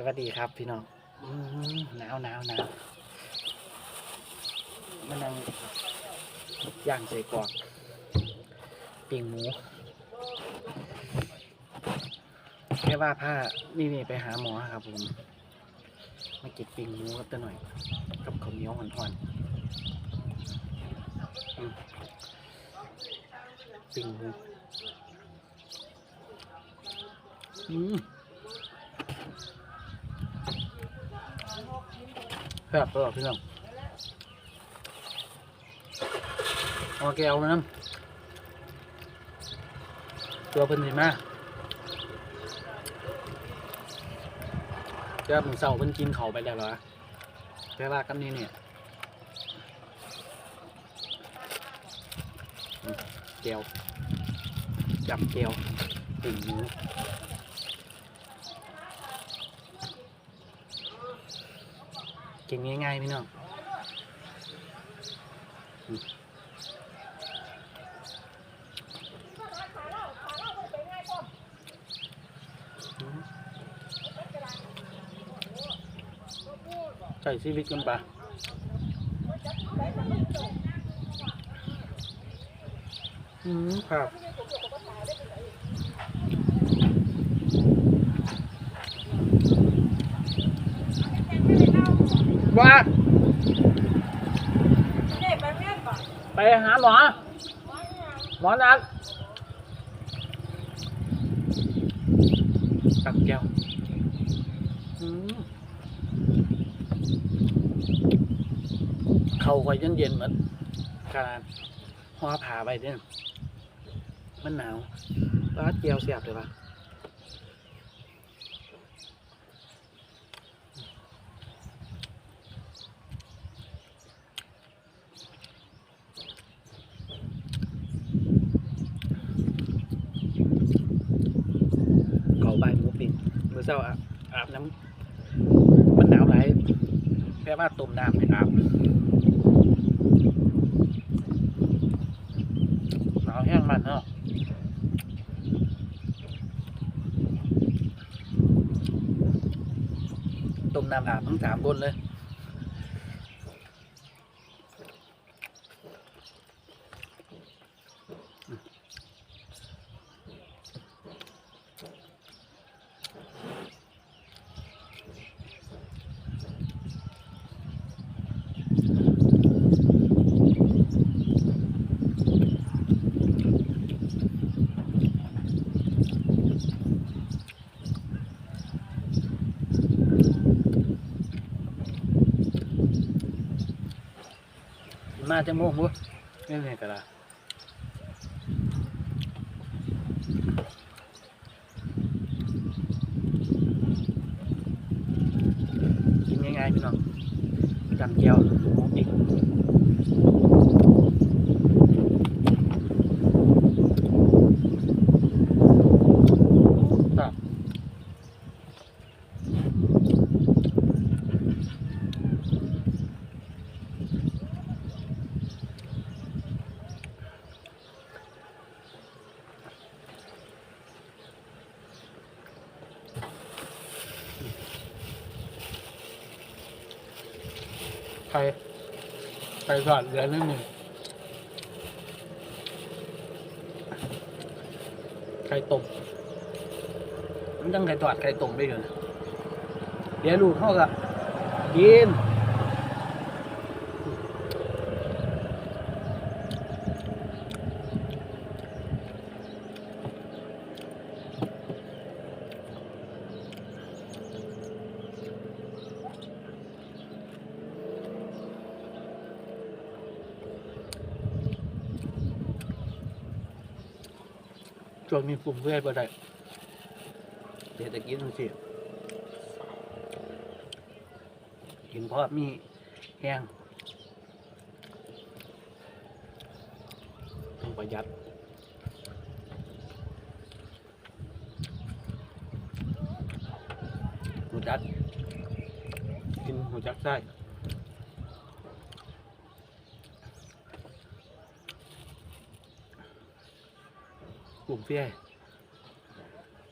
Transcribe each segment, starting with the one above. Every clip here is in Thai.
สวัสดีครับพี่น้องหนาวหนาวหนาวมันนั่งย่างใส่กรอกปิ้งหมูแค่ว่าผ้านี่นี่ไปหาหมอครับผม มากินปิ้งหมูกับตะหน่อย กับข้าวเหนียวห่อนๆปิ้งหมูอืม ครับตลอดพี่น้องโอเอาแล้วนั่นตัวเพิ่นสิมาเจ้าผมเศร้าเพิ่นกินเขาไปแล้วเหรอแปลว่ากันนี้เนี่ยอืมเจียวจับเจียวติ่งหมู กินง่ายๆพี่น้องใส่ชีวิตกันปะอืมครับ ว่าไปหาหมอ หมอนัดตักแก้วอืมเขาคอยเย็นเย็นๆเหมือนการห่อผ่าไปเนี่ยมันหนาวร้านเจียวเสียบเลยปะเขาใบายหมูปิ้ง เช้าอาบอาบน้ำมันหนาวหลายแม่ว่าต้มน้ำให้อาบหนาวแห้งมันเนาะต้มน้ำอาบทั้งสามคนเลย มาจะโมงมั้ไม่เห็นกันละกินง่ายๆพี่น้องจำเจียวหมูปิ้ง ไข่ไข่สอดเหลือนิดหนึ่งไข่ต้มมันต้องไข่ตอดไข่ต้มไปอยู่นะเดี๋ยวลูกเขาก็กิน ช่วงนี้ปรุงเพื่อให้บ่ได้เดี๋ยวจะกินทั้งสิกินพราะมีแห้งต้องประหยัดหูจักกินหูจักไส้ กลุ่มเพี้ย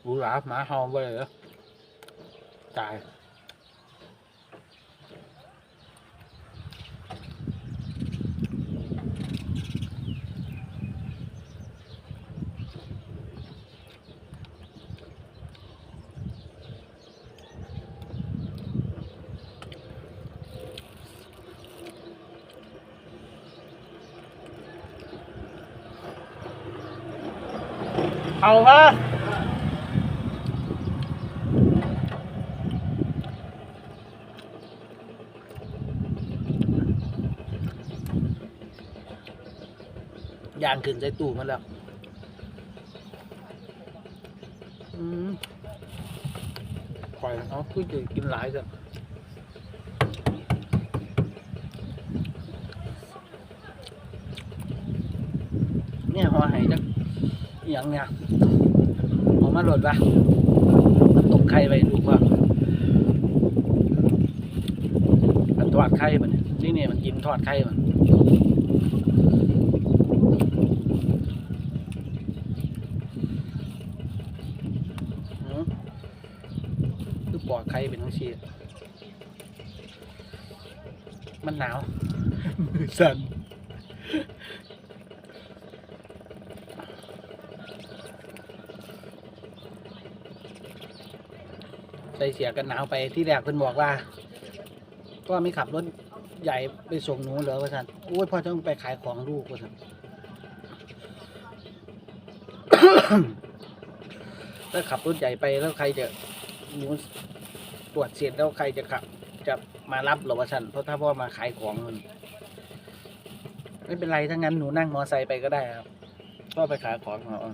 หรูหราหมาหอมไปเลยเหรอตาย เอาวะย่างขึ้นใส่ตู้มันแล้วอืมปล่อยเอาคือจะกินหลายจ้ะเนี่ยหัวไหจัก อย่างเนี่ยออกมาหลดปะมันตกไข่ไปดูว่ามันทอดไข่มันนี่เนี่ยมันกินทอดไข่มันอืมคือปอดไข่เป็นทั้งชีมันหนาวมือสั่น ใส่เสียกันหนาวไปที่แรกเพิ่นบอกว่าก็ไม่ขับรถใหญ่ไปส่งหนูเหรอว่าท่านโอ้ยพ่อต้องไปขายของลูกว่าท่านถ้าขับรถใหญ่ไปแล้วใครจะหนูตรวจเสร็จแล้วใครจะขับ จะมารับเหรอว่าท่านเพราะถ้าพ่อมาขายของมันไม่เป็นไรถ้างั้นหนูนั่งมอไซค์ไปก็ได้ครับพ่อไปขายของเอ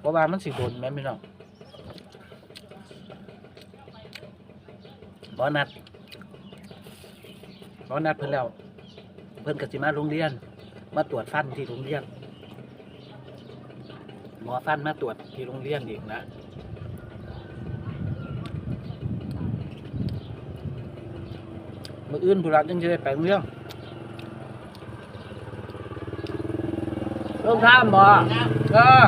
เพราะว่ามันสิโดนแม่พี่น้องบอนัดบอนัดเพิ่นแล้ว เพิ่นกสิมาโรงเรียน มาตรวจฟันที่โรงเรียน หมอฟันมาตรวจที่โรงเรียนอีกนะมืออื่นผู้รักยังจะได้ไปโรงเรียนลงท่ามบ่เออ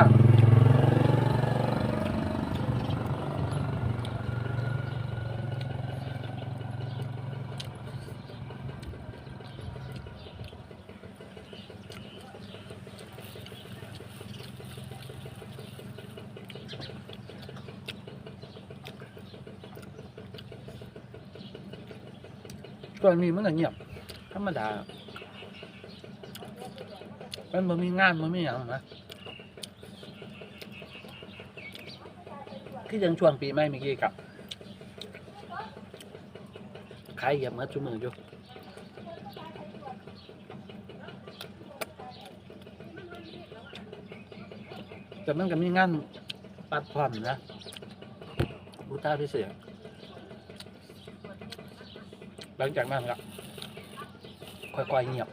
ตอนนี้มันเงียบ ธรรมดา มันบ่มีงานมันไม่อย่างนะที่ยังช่วงปีใหม่เมื่อกี้กับขายเหยียบมาจุมืออยู่แต่มันก็มีงานปัดผ่อนนะบูตาพิเศษ หลังจากนั้นก็ค่อยๆเงียบ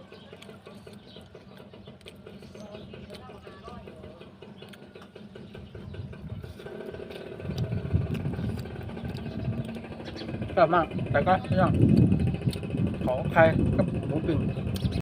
ชอบมาก แต่ก็เรื่องของใครก็หมูปิ้ง